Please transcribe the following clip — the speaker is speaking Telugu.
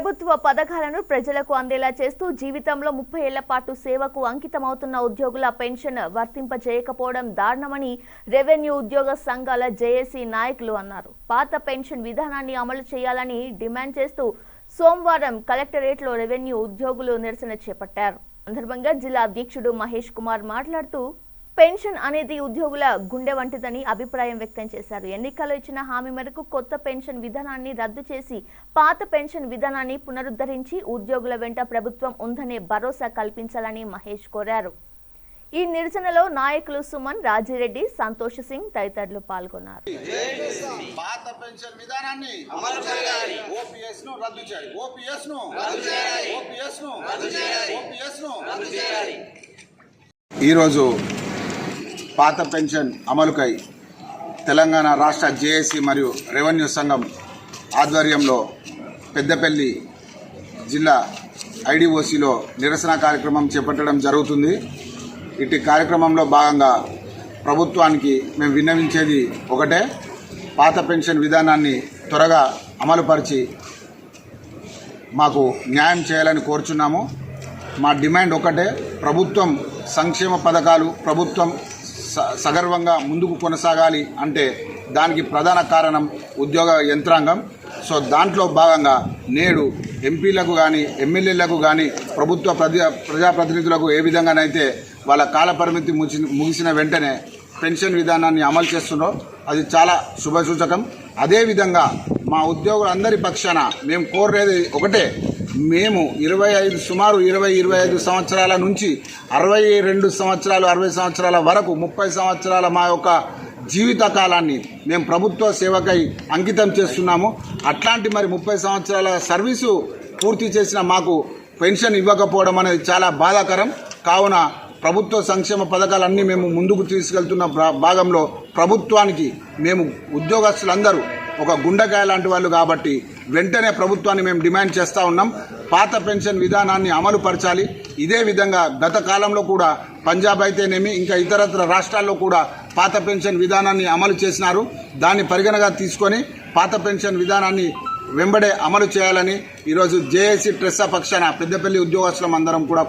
ప్రభుత్వ పథకాలను ప్రజలకు అందేలా చేస్తూ జీవితంలో ముప్పై ఏళ్ళ పాటు సేవకు అంకితమవుతున్న ఉద్యోగుల పెన్షన్ వర్తింపజేయకపోవడం దారుణమని రెవెన్యూ ఉద్యోగ సంఘాల జేఏసీ నాయకులు అన్నారు. పాత పెన్షన్ విధానాన్ని అమలు చేయాలని డిమాండ్ చేస్తూ సోమవారం కలెక్టరేట్లో రెవెన్యూ ఉద్యోగులు నిరసన చేపట్టారు. సందర్భంగా జిల్లా అధ్యక్షుడు మహేష్ కుమార్ మాట్లాడుతూ పెన్షన్ అనేది ఉద్యోగుల గుండె వంటిదని అభిప్రాయం వ్యక్తం చేశారు. ఎన్నికల్లో ఇచ్చిన హామీ మేరకు కొత్త పెన్షన్ విధానాన్ని రద్దు చేసి పాత పెన్షన్ విధానాన్ని పునరుద్ధరించి ఉద్యోగుల వెంట ప్రభుత్వం ఉందనే భరోసా కల్పించాలని మహేష్ కోరారు. ఈ నిరసనలో నాయకులు సుమన్ రాజిరెడ్డి సంతోష్ సింగ్ తదితరులు పాల్గొన్నారు. పాత పెన్షన్ విధానాన్ని ఓపీఎస్ను రద్దు చేయాలి. ఓపీఎస్ను ఓపీఎస్ను ఓపీఎస్ను ఈరోజు పాత పెన్షన్ అమలుకై తెలంగాణ రాష్ట్ర జేఏసీ మరియు రెవెన్యూ సంఘం ఆధ్వర్యంలో పెద్దపల్లి జిల్లా ఐడిఓసిలో నిరసన కార్యక్రమం చేపట్టడం జరుగుతుంది. ఇటు కార్యక్రమంలో భాగంగా ప్రభుత్వానికి మేము విన్నవించేది ఒకటే పాత పెన్షన్ విధానాన్ని త్వరగా అమలుపరిచి మాకు న్యాయం చేయాలని కోరుచున్నాము. మా డిమాండ్ ఒకటే ప్రభుత్వం సంక్షేమ పథకాలు ప్రభుత్వం సగర్వంగా ముందుకు కొనసాగాలి అంటే దానికి ప్రధాన కారణం ఉద్యోగ యంత్రాంగం. సో దాంట్లో భాగంగా నేడు ఎంపీలకు కానీ ఎమ్మెల్యేలకు కానీ ప్రభుత్వ ప్రజా ప్రజాప్రతినిధులకు ఏ విధంగానైతే వాళ్ళ కాలపరిమితి ముగిసిన ముగిసిన వెంటనే పెన్షన్ విధానాన్ని అమలు చేస్తున్నారో అది చాలా శుభసూచకం. అదేవిధంగా మా ఉద్యోగులందరి పక్షాన మేము కోరేది ఒకటే మేము ఇరవై ఐదు సుమారు ఇరవై ఇరవై ఐదు సంవత్సరాల నుంచి అరవై రెండు సంవత్సరాలు అరవై సంవత్సరాల వరకు ముప్పై సంవత్సరాల మా యొక్క జీవిత కాలాన్ని మేము ప్రభుత్వ సేవకై అంకితం చేస్తున్నాము. అట్లాంటి మరి ముప్పై సంవత్సరాల సర్వీసు పూర్తి చేసిన మాకు పెన్షన్ ఇవ్వకపోవడం అనేది చాలా బాధాకరం. కావున ప్రభుత్వ సంక్షేమ పథకాలన్నీ మేము ముందుకు తీసుకెళ్తున్న భా- భాగంలో ప్రభుత్వానికి మేము ఉద్యోగస్తులందరూ ఒక గుండెకాయ లాంటి వాళ్ళు కాబట్టి వెంటనే ప్రభుత్వాన్ని మేము డిమాండ్ చేస్తూ ఉన్నాం. పాత పెన్షన్ విధానాన్ని అమలు పరచాలి ఇదే విధంగా గత కాలంలో కూడా పంజాబ్ అయితేనేమి ఇంకా ఇతరత్ర రాష్ట్రాల్లో కూడా పాత పెన్షన్ విధానాన్ని అమలు చేసినారు. దాన్ని పరిగణగా తీసుకొని పాత పెన్షన్ విధానాన్ని వెంబడే అమలు చేయాలని ఈరోజు జేఏసీ ట్రెస్సా పక్షాన పెద్దపల్లి ఉద్యోగస్తులం అందరం కూడా